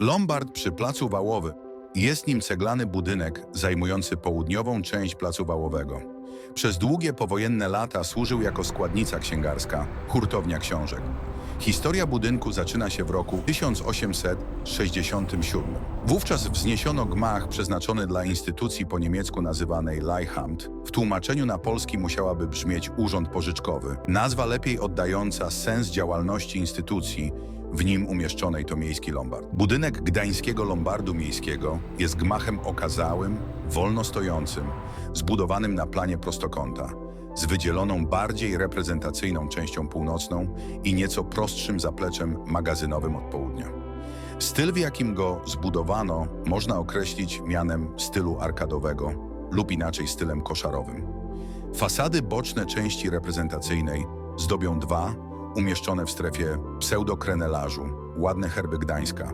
Lombard przy Placu Wałowym. Jest nim ceglany budynek zajmujący południową część Placu Wałowego. Przez długie powojenne lata służył jako składnica księgarska, hurtownia książek. Historia budynku zaczyna się w roku 1867. Wówczas wzniesiono gmach przeznaczony dla instytucji po niemiecku nazywanej Leichamt. W tłumaczeniu na polski musiałaby brzmieć Urząd Pożyczkowy. Nazwa lepiej oddająca sens działalności instytucji, w nim umieszczonej to miejski lombard. Budynek Gdańskiego Lombardu Miejskiego jest gmachem okazałym, wolno stojącym, zbudowanym na planie prostokąta, z wydzieloną bardziej reprezentacyjną częścią północną i nieco prostszym zapleczem magazynowym od południa. Styl, w jakim go zbudowano, można określić mianem stylu arkadowego lub inaczej stylem koszarowym. Fasady boczne części reprezentacyjnej zdobią dwa, umieszczone w strefie pseudokrenelażu, ładne herby Gdańska,